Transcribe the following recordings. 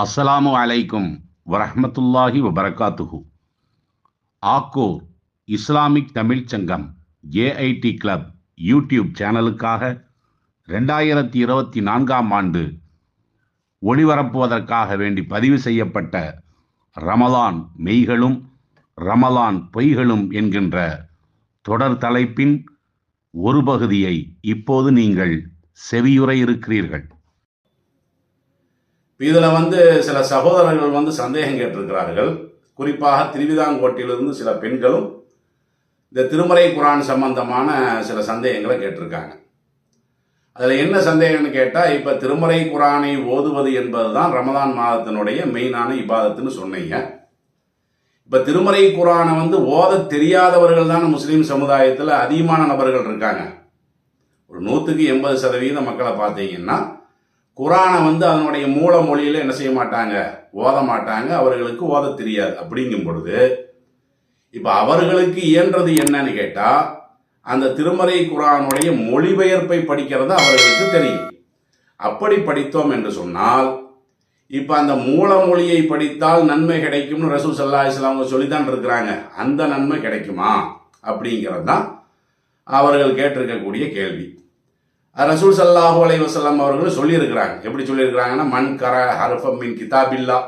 அஸ்ஸலாமு அலைக்கும் வரஹமத்துல்லாஹி வபரகாத்துஹு. ஆக்கூர் இஸ்லாமிக் தமிழ் சங்கம் ஏஐடி கிளப் யூடியூப் சேனலுக்காக ரெண்டாயிரத்தி இருபத்தி நான்காம் ஆண்டு ஒளிபரப்புவதற்காக வேண்டி பதிவு செய்யப்பட்ட ரமலான் மெய்களும் ரமலான் பொய்களும் என்கின்ற தொடர் தலைப்பின் ஒரு பகுதியை இப்போது நீங்கள் செவியுற இருக்கிறீர்கள். இதில் வந்து சில சகோதரர்கள் வந்து சந்தேகம் கேட்டிருக்கிறார்கள். குறிப்பாக திருவிதாங்கோட்டிலிருந்து சில பெண்களும் இந்த திருமறை குரான் சம்பந்தமான சில சந்தேகங்களை கேட்டிருக்காங்க. அதில் என்ன சந்தேகம்னு கேட்டால் இப்போ திருமறை குரானை ஓதுவது என்பது தான் ரமதான் மாதத்தினுடைய மெயினான இபாதத்துன்னு சொன்னீங்க. இப்போ திருமறை குரானை வந்து ஓத தெரியாதவர்கள் தான் முஸ்லீம் சமுதாயத்தில் அதிகமான நபர்கள் இருக்காங்க. ஒரு நூற்றுக்கு எண்பது சதவீத மக்களை பார்த்தீங்கன்னா குரானை வந்து அதனுடைய மூல மொழியில் என்ன செய்ய மாட்டாங்க? ஓத மாட்டாங்க. அவர்களுக்கு ஓத தெரியாது. அப்படிங்கும் பொழுது இப்போ அவர்களுக்கு இயன்றது என்னன்னு கேட்டால் அந்த திருமறை குரானுடைய மொழிபெயர்ப்பை படிக்கிறது அவர்களுக்கு தெரியும். அப்படி படித்தோம் என்று சொன்னால் இப்போ அந்த மூல மொழியை படித்தால் நன்மை கிடைக்கும்னு ரசூல் சல்லா இஸ்லாம் சொல்லித்தான் இருக்கிறாங்க. அந்த நன்மை கிடைக்குமா? அப்படிங்கிறது தான் அவர்கள் கேட்டிருக்கக்கூடிய கேள்வி. ரசூல் சல்லாஹூ அலை வசல்லாம் அவர்கள் சொல்லியிருக்கிறாங்க. எப்படி சொல்லியிருக்கிறாங்கன்னா மண் கர ஹர்ஃபம் மின் கிதாபில்லா.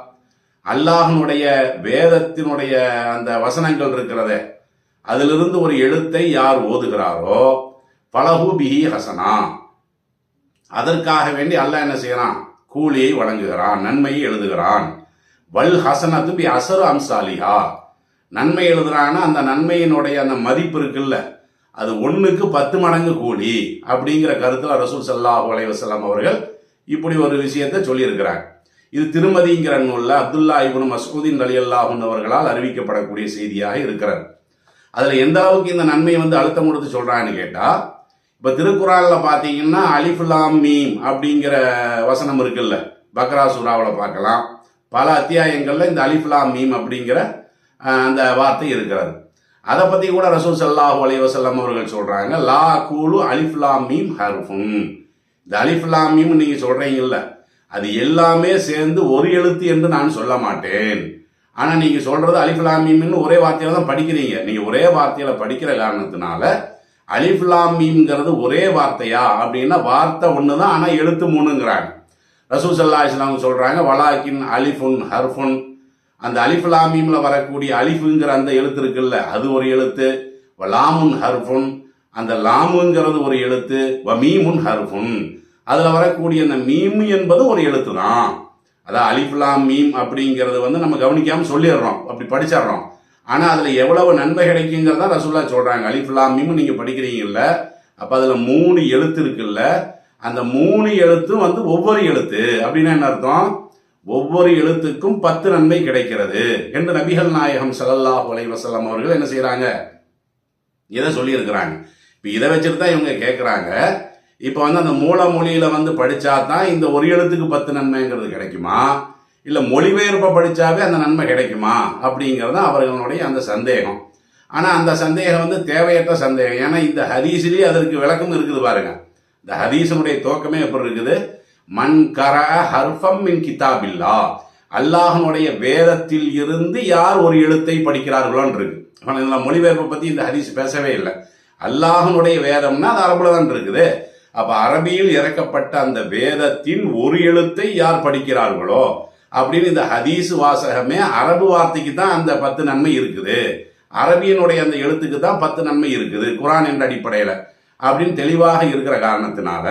அல்லாஹனுடைய வேதத்தினுடைய அந்த வசனங்கள் இருக்கிறதே அதிலிருந்து ஒரு எழுத்தை யார் ஓதுகிறாரோ பலகு பிஹி ஹசனா. அதற்காக வேண்டி அல்லாஹ் என்ன செய்யறான் கூலியை வழங்குகிறான் நன்மையை எழுதுகிறான். வல் ஹசனத்து பி அசரு அம்சாலிஹா. நன்மை எழுதுறான்னா அந்த நன்மையினுடைய அந்த மதிப்பு இருக்குல்ல அது ஒன்றுக்கு பத்து மடங்கு கூலி அப்படிங்கிற கருத்தில் ரசூல் சல்லாஹூ அலைவசல்லாம் அவர்கள் இப்படி ஒரு விஷயத்தை சொல்லியிருக்கிறாங்க. இது திருமதிங்கிற நூலில் அப்துல்லா இபுன் மசூதின் அலி அல்லாஹூன் அவர்களால் அறிவிக்கப்படக்கூடிய செய்தியாக இருக்கிறது. அதில் எந்த அளவுக்கு இந்த நன்மை வந்து அழுத்தம் கொடுத்து சொல்கிறான்னு கேட்டால் இப்போ திருக்குறானில் பார்த்தீங்கன்னா அலிஃபுல்லாம் மீம் அப்படிங்கிற வசனம் இருக்குல்ல பக்ரா சூறாவில் பார்க்கலாம். பல அத்தியாயங்களில் இந்த அலிஃபுல்லாம் மீம் அப்படிங்கிற அந்த வார்த்தை இருக்கிறது. அதை பற்றி கூட ரசூல் சல்லாஹூ அலைவசல்லம் அவர்கள் சொல்கிறாங்க லா கூலு அலிஃப்லாமீம் ஹர்ஃபும் இந்த அலிஃப்லாமீம் நீங்கள் சொல்கிறீங்கல்ல அது எல்லாமே சேர்ந்து ஒரு எழுத்து என்று நான் சொல்ல மாட்டேன். ஆனால் நீங்கள் சொல்கிறது அலிஃப்லாமீம்னு ஒரே வார்த்தையில தான் படிக்கிறீங்க. நீங்கள் ஒரே வார்த்தையில் படிக்கிற காரணத்தினால அலிஃப்லாமீம்ங்கிறது ஒரே வார்த்தையா அப்படின்னா வார்த்தை ஒன்று தான் ஆனால் எழுத்து மூணுங்கிறாங்க. ரசூல் சல்லா இஸ்லாம் சொல்கிறாங்க வலாக்கின் அலிஃபுன் ஹர்ஃபுன். அந்த அலிஃப் லாமீம்ல வரக்கூடிய அலிஃபுங்கிற அந்த எழுத்து இருக்குல்ல அது ஒரு எழுத்து. வ லாமுன் ஹர்ஃபுன். அந்த லாமுங்கிறது ஒரு எழுத்து. வ மீமுன் ஹர்ஃபுன். அதில் வரக்கூடிய அந்த மீம் என்பது ஒரு எழுத்து தான் அதான் அலிஃபுலாம் மீம் அப்படிங்கிறது வந்து நம்ம கவனிக்காமல் சொல்லிடுறோம். அப்படி படிச்சிடுறோம். ஆனால் அதில் எவ்வளவு நன்மை கிடைக்குங்கிறதா ரசுல்லா சொல்கிறாங்க அலிஃபுலாம் மீம் நீங்கள் படிக்கிறீங்கல்ல அப்போ அதில் மூணு எழுத்து இருக்குல்ல அந்த மூணு எழுத்தும் வந்து ஒவ்வொரு எழுத்து. அப்படின்னா என்ன அர்த்தம்? ஒவ்வொரு எழுத்துக்கும் பத்து நன்மை கிடைக்கிறது. என்று நபிகள் நாயகம் சலல்லா உலை வசலம் அவர்கள் என்ன செய்கிறாங்க இதை சொல்லியிருக்கிறாங்க. இப்போ இதை வச்சுட்டு தான் இவங்க கேட்குறாங்க இப்போ வந்து அந்த மூல மொழியில் வந்து படித்தா தான் இந்த ஒரு எழுத்துக்கு பத்து நன்மைங்கிறது கிடைக்குமா? இல்லை மொழிபெயர்ப்பை படிச்சாவே அந்த நன்மை கிடைக்குமா? அப்படிங்கிறது தான் அவர்களுடைய அந்த சந்தேகம். ஆனால் அந்த சந்தேகம் வந்து தேவையற்ற சந்தேகம். ஏன்னா இந்த ஹதீஸ்லேயே அதற்கு விளக்கம் இருக்குது பாருங்க. இந்த ஹதீஸனுடைய துவக்கமே எப்படி இருக்குது? மண் கர ஹர்ஃபம் மின் கிதாபில்லா. அல்லாஹனுடைய வேதத்தில் இருந்து யார் ஒரு எழுத்தை படிக்கிறார்களோன்னு இருக்கு ஆனால் இதில் மொழிபெயர்ப்பை பற்றி இந்த ஹதீஸ் பேசவே இல்லை. அல்லாஹனுடைய வேதம்னா அது அரபுல தான் இருக்குது. அப்போ அரபியில் இறக்கப்பட்ட அந்த வேதத்தின் ஒரு எழுத்தை யார் படிக்கிறார்களோ அப்படின்னு இந்த ஹதீஸ் வாசகமே அரபு வார்த்தைக்கு தான் அந்த பத்து நன்மை இருக்குது. அரபியனுடைய அந்த எழுத்துக்கு தான் பத்து நன்மை இருக்குது. குரான் என்ற அடிப்படையில் அப்படின்னு தெளிவாக இருக்கிற காரணத்தினால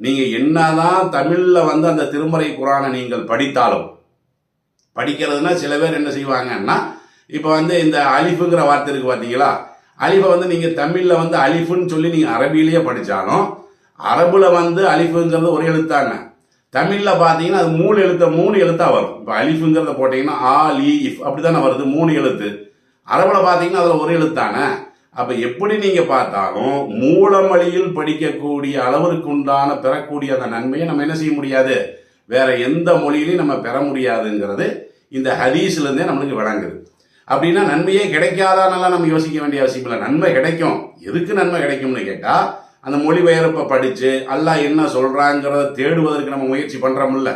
நீங்கள் என்னதான் தமிழில் வந்து அந்த திருமறை குரானை நீங்கள் படித்தாலும் படிக்கிறதுனா சில பேர் என்ன செய்வாங்கன்னா இப்போ வந்து இந்த அலிஃபுங்கிற வார்த்தை இருக்கு பார்த்தீங்களா அலிஃபை வந்து நீங்கள் தமிழில் வந்து அலிஃபுன்னு சொல்லி நீங்கள் அரபியிலேயே படித்தாலும் அரபுல வந்து அலிஃபுங்கிறது ஒரு எழுத்தாங்க தமிழில் பார்த்தீங்கன்னா அது மூணு எழுத்த மூணு எழுத்தாக வரும். இப்போ அலிஃபுங்கிறத போட்டிங்கன்னா ஆ லி இஃப் அப்படி தானே வருது மூணு எழுத்து. அரபில் பார்த்தீங்கன்னா அதில் ஒரு எழுத்தானே அப்போ எப்படி நீங்கள் பார்த்தாலும் மூலமொழியில் படிக்கக்கூடிய அளவிற்கு உண்டான பெறக்கூடிய அந்த நன்மையை நம்ம என்ன செய்ய முடியாது? வேற எந்த மொழியிலையும் நம்ம பெற முடியாதுங்கிறது இந்த ஹதீஸ்லேருந்தே நம்மளுக்கு விளங்குது. அப்படின்னா நன்மையே கிடைக்காதானலாம் நம்ம யோசிக்க வேண்டிய அவசியம் இல்லை. நன்மை கிடைக்கும். எதுக்கு நன்மை கிடைக்கும்னு கேட்டால் அந்த மொழிபெயர்ப்பை படித்து அல்லாஹ் என்ன சொல்கிறாங்கிறத தேடுவதற்கு நம்ம முயற்சி பண்ணுறோம்ல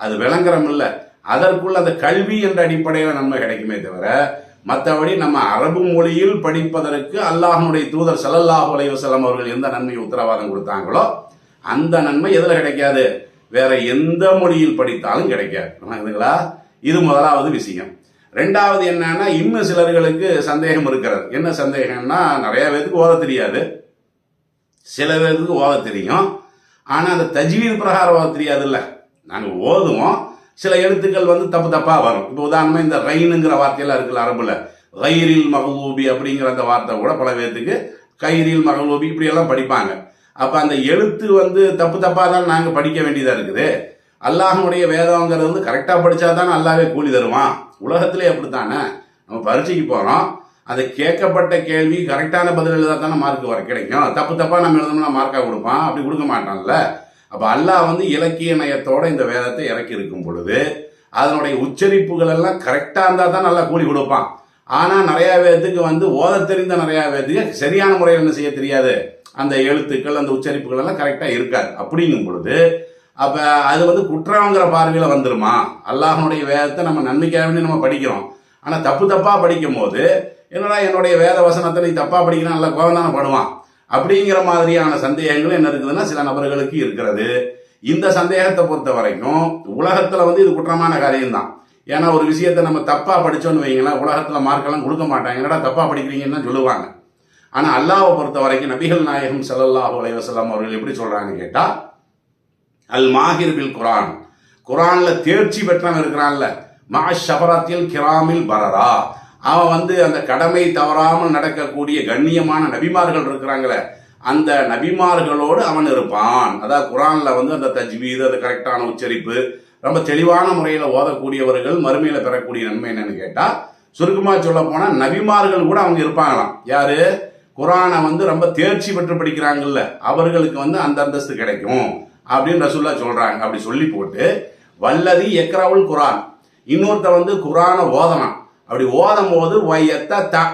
அது விளங்குறோம்ல அதற்குள்ள அந்த கல்வி என்ற அடிப்படையில் நன்மை கிடைக்குமே தவிர மற்றபடி நம்ம அரபு மொழியில் படிப்பதற்கு அல்லாஹனுடைய தூதர் ஸல்லல்லாஹு அலைஹி அவர்கள் எந்த நன்மையை உத்தரவாதம் கொடுத்தாங்களோ அந்த நன்மை எதில் கிடைக்காது. வேற எந்த மொழியில் படித்தாலும் கிடைக்காது. புரியுதுங்களா இது முதலாவது விஷயம். ரெண்டாவது என்னன்னா இன்னும் சிலர்களுக்கு சந்தேகம் இருக்கிறது. என்ன சந்தேகம்னா நிறைய பேருக்கு ஓத தெரியாது. சில பேருக்கு ஓத தெரியும். ஆனால் அந்த தஜ்வீர் பிரகாரம் ஓத தெரியாதுல்ல. நாங்கள் ஓதுவோம். சில எழுத்துக்கள் வந்து தப்பு தப்பாக வரும். இப்போ உதாரணமாக இந்த ரைனுங்கிற வார்த்தையெல்லாம் இருக்குல்ல அரபுல. கைரில் மகளூபி அப்படிங்கிற அந்த வார்த்தை கூட பல பேர்த்துக்கு கைரில் மகளூபி இப்படியெல்லாம் படிப்பாங்க. அப்போ அந்த எழுத்து வந்து தப்பு தப்பாக தான் நாங்கள் படிக்க வேண்டியதாக இருக்குது. அல்லாஹனுடைய வேதங்கிறது வந்து கரெக்டாக படித்தா தான் அல்லாவே கூலி தருவான். உலகத்திலே அப்படித்தானே? நம்ம பரீட்சைக்கு போகிறோம் அது கேட்கப்பட்ட கேள்வி கரெக்டான பதில் எழுதா தானே மார்க் வர கிடைக்கும். தப்பு தப்பாக நம்ம எழுதணும்னா மார்க்காக கொடுப்பான். அப்படி கொடுக்க மாட்டான்ல அப்போ அல்லாஹ் வந்து இலக்கிய நயத்தோட இந்த வேதத்தை இறக்கி இருக்கும் பொழுது அதனுடைய உச்சரிப்புகள் எல்லாம் கரெக்டாக இருந்தால் தான் நல்லா கூலி கொடுப்பான். ஆனால் நிறையா பேர்த்துக்கு வந்து ஓத தெரிந்த நிறையா பேர்த்துக்கு சரியான முறையில் என்ன செய்ய தெரியாது. அந்த எழுத்துக்கள் அந்த உச்சரிப்புகள் எல்லாம் கரெக்டாக இருக்காது. அப்படிங்கும் பொழுது அப்போ அது வந்து குற்றங்கிற பார்வையில் வந்துருமா? அல்லாஹனுடைய வேதத்தை நம்ம நன்மைக்காக வேண்டி நம்ம படிக்கிறோம். ஆனால் தப்பு தப்பாக படிக்கும் போது என்னடா என்னுடைய வேத வசனத்தை நீ தப்பாக படிக்கிறா நல்லா கோபம் தானே படுவான்? அப்படிங்கிற மாதிரியான சந்தேகங்கள் என்ன இருக்குதுன்னா சில நபர்களுக்கு இருக்கிறது. இந்த சந்தேகத்தை பொறுத்த வரைக்கும் உலகத்தில் வந்து இது குற்றமான காரியம்தான். ஏன்னா ஒரு விஷயத்தை நம்ம தப்பாக படித்தோன்னு வைங்களேன் உலகத்தில் மார்க்கெல்லாம் கொடுக்க மாட்டாங்க. என்னடா தப்பாக படிக்கிறீங்கன்னு தான் சொல்லுவாங்க. ஆனால் அல்லாவை பொறுத்த வரைக்கும் நபிகள் நாயகம் ஸல்லல்லாஹு அலைவசல்லாம் அவர்கள் எப்படி சொல்கிறாங்க கேட்டால் அல் மாஹிர் பில் குரான் குரான்ல தேர்ச்சி பெற்றவன் இருக்கிறான்ல. மா ஷபரத்தில் கிராமில் பரரா. அவன் வந்து அந்த கடமை தவறாமல் நடக்கக்கூடிய கண்ணியமான நபிமார்கள் இருக்கிறாங்களே அந்த நபிமார்களோடு அவன் இருப்பான். அதாவது குரான்ல வந்து அந்த தஜ்வீது அந்த கரெக்டான உச்சரிப்பு ரொம்ப தெளிவான முறையில் ஓதக்கூடியவர்கள் மறுமையில் பெறக்கூடிய நன்மை என்னன்னு கேட்டால் சுருக்கமாக சொல்ல போனால் நபிமார்கள் கூட அவங்க இருப்பாங்களாம். யாரு? குரானை வந்து ரொம்ப தேர்ச்சி பெற்று படிக்கிறாங்கல்ல அவர்களுக்கு வந்து அந்த அந்தஸ்து கிடைக்கும் அப்படின்னு ரசுல்லா சொல்றாங்க. அப்படி சொல்லி போட்டு வல்லதி எக்ரவுல் குரான். இன்னொருத்த வந்து குரானை ஓதலாம். அப்படி ஓதும் போது த- த-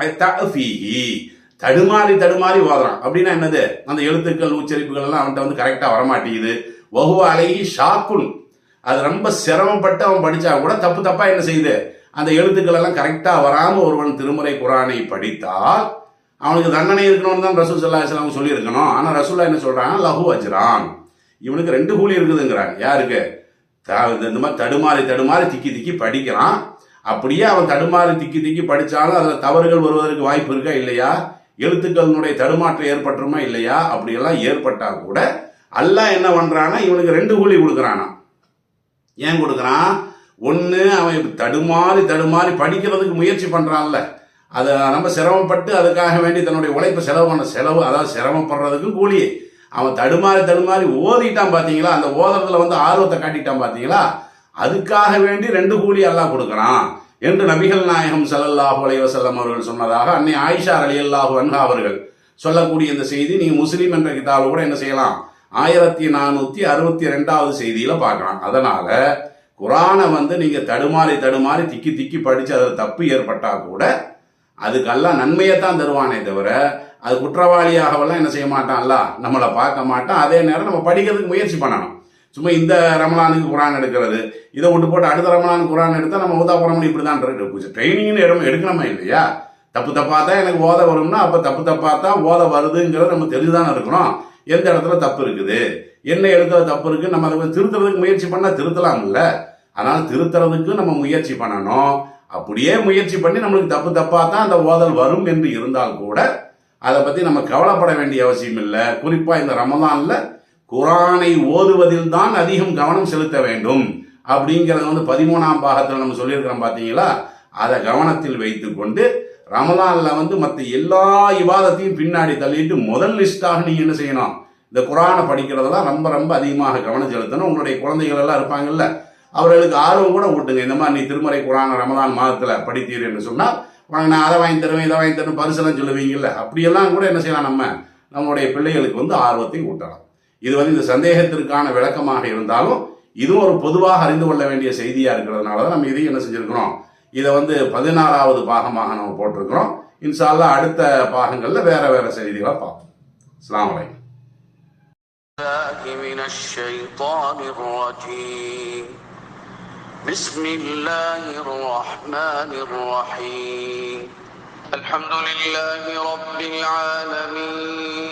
தடுமாறி தடுமாறி ஓதுறான். அப்படின்னா என்னது? அந்த எழுத்துக்கள் உச்சரிப்புகள் எல்லாம் அவன்கிட்ட வந்து கரெக்டாக வரமாட்டேங்குது. வகுவ அழகி ஷாக்குன். அது ரொம்ப சிரமப்பட்டு அவன் படிச்சா கூட தப்பு தப்பா என்ன செய்யுது? அந்த எழுத்துக்கள் எல்லாம் கரெக்டாக வராம ஒருவன் திருமுறை குரானை படித்தால் அவனுக்கு தண்டனை இருக்கணும்னு தான் ரசூல் சல்லா இஸ்லாம் சொல்லியிருக்கணும். ஆனால் ரசூல்லா என்ன சொல்றாங்க லஹு அஜ்ரான். இவனுக்கு ரெண்டு கூலி இருக்குதுங்கிறான் யாருக்கு? இந்த மாதிரி தடுமாறி தடுமாறி திக்கி திக்கி படிக்கிறான். அப்படியே அவன் தடுமாறி திக்கி திக்கி படித்தாலும் அதில் தவறுகள் வருவதற்கு வாய்ப்பு இருக்கா இல்லையா? எழுத்துக்களினுடைய தடுமாற்றம் ஏற்பட்டுருமா இல்லையா? அப்படியெல்லாம் ஏற்பட்டால் கூட அல்லாஹ் என்ன பண்ணுறான்னா இவனுக்கு ரெண்டு கூலி கொடுக்குறானா. ஏன் கொடுக்குறான்? ஒன்று அவன் தடுமாறி தடுமாறி படிக்கிறதுக்கு முயற்சி பண்ணுறான்ல அதை ரொம்ப சிரமப்பட்டு அதுக்காக வேண்டி தன்னுடைய உழைப்பை செலவு பண்ண செலவு அதாவது சிரமப்படுறதுக்கும் கூலி. அவன் தடுமாறி தடுமாறி ஓதிட்டான் பார்த்தீங்களா அந்த ஓதுறதுல வந்து ஆர்வத்தை காட்டிட்டான் பார்த்தீங்களா அதுக்காக வேண்டி ரெண்டு கூலி எல்லாம் கொடுக்குறான். என்று நபிகள் நாயகம் சல்லல்லாஹு அலைவசல்லம் அவர்கள் சொன்னதாக அன்னை ஆயிஷா ரலியல்லாஹு அன்ஹா அவர்கள் சொல்லக்கூடிய இந்த செய்தி நீங்கள் முஸ்லீம் என்ற கிதாவில் கூட என்ன செய்யலாம்? ஆயிரத்தி நானூத்தி அறுபத்தி ரெண்டாவது செய்தியில பார்க்கலாம். அதனால குரானை வந்து நீங்க தடுமாறி தடுமாறி திக்கி திக்கி படிச்சு அதில் தப்பு ஏற்பட்டா கூட அதுக்கெல்லாம் நன்மையை தான் தருவானே தவிர அது குற்றவாளியாகவெல்லாம் என்ன செய்ய மாட்டான்ல? நம்மளை பார்க்க மாட்டான். அதே நேரம் நம்ம படிக்கிறதுக்கு முயற்சி பண்ணணும். சும்மா இந்த ரமலானுக்கு குரான் எடுக்கிறது. இதை விட்டு போட்டு அடுத்த ரமலானுக்கு குரான் எடுத்தால் நம்ம ஓதா போட முடியும் இப்படி தான் இருக்கு ட்ரைனிங்னு இடம் எடுக்கணுமா இல்லையா? தப்பு தப்பாக தான் எனக்கு ஓத வரும்னா அப்போ தப்பு தப்பாக தான் ஓத வருதுங்கிறத நம்ம தெரிஞ்சுதானே இருக்கணும். எந்த இடத்துல தப்பு இருக்குது? என்ன இடத்துல தப்பு இருக்கு? நம்ம அதை திருத்துறதுக்கு முயற்சி பண்ணால் திருத்தலாம் இல்லை அதனால் திருத்துறதுக்கு நம்ம முயற்சி பண்ணணும். அப்படியே முயற்சி பண்ணி நம்மளுக்கு தப்பு தப்பாக தான் அந்த ஓதல் வரும் என்று இருந்தால் கூட அதை பற்றி நம்ம கவலைப்பட வேண்டிய அவசியம் இல்லை. குறிப்பாக இந்த ரமதானில் குரானை ஓதுவதில் தான் அதிகம் கவனம் செலுத்த வேண்டும். அப்படிங்கிறத வந்து பதிமூணாம் பாகத்தில் நம்ம சொல்லியிருக்கிறோம் பார்த்தீங்களா அதை கவனத்தில் வைத்துக்கொண்டு ரமலானில் வந்து மற்ற எல்லா விவாதத்தையும் பின்னாடி தள்ளிட்டு முதல் லிஸ்டாக நீங்கள் என்ன செய்யணும்? இந்த குரானை படிக்கிறதெல்லாம் ரொம்ப ரொம்ப அதிகமாக கவனம் செலுத்தணும். உங்களுடைய குழந்தைகள் எல்லாம் இருப்பாங்கல்ல அவர்களுக்கு ஆர்வம் கூட ஊட்டுங்க. இந்த மாதிரி நீ திருமறை குரானை ரமதான் மாதத்தில் படித்தீர் என்று சொன்னால் வாங்க நான் அதை வாங்கி தருவேன் இதை வாங்கி தருவேன் பரிசெல்லாம் சொல்லுவீங்கல்ல. அப்படியெல்லாம் கூட என்ன செய்யலாம் நம்ம? நம்மளுடைய பிள்ளைகளுக்கு வந்து ஆர்வத்தை ஊட்டலாம். இது வந்து இந்த சந்தேகத்திற்கான விளக்கமாக இருந்தாலும் இதுவும் ஒரு பொதுவாக அறிந்து கொள்ள வேண்டிய செய்தியாக இருக்கிறதுனால தான் நம்ம இதையும் என்ன செஞ்சுருக்கிறோம் இதை வந்து பதினாறாவது பாகமாக நம்ம போட்டிருக்கிறோம் இன்ஷா அல்லாஹ் அடுத்த பாகங்களில் வேற வேற செய்திகளை பார்ப்போம் அஸ்ஸலாமு அலைக்கும் الله من الشيطان الرجيم بسم الله الرحمن الرحيم الحمد لله رب العالمين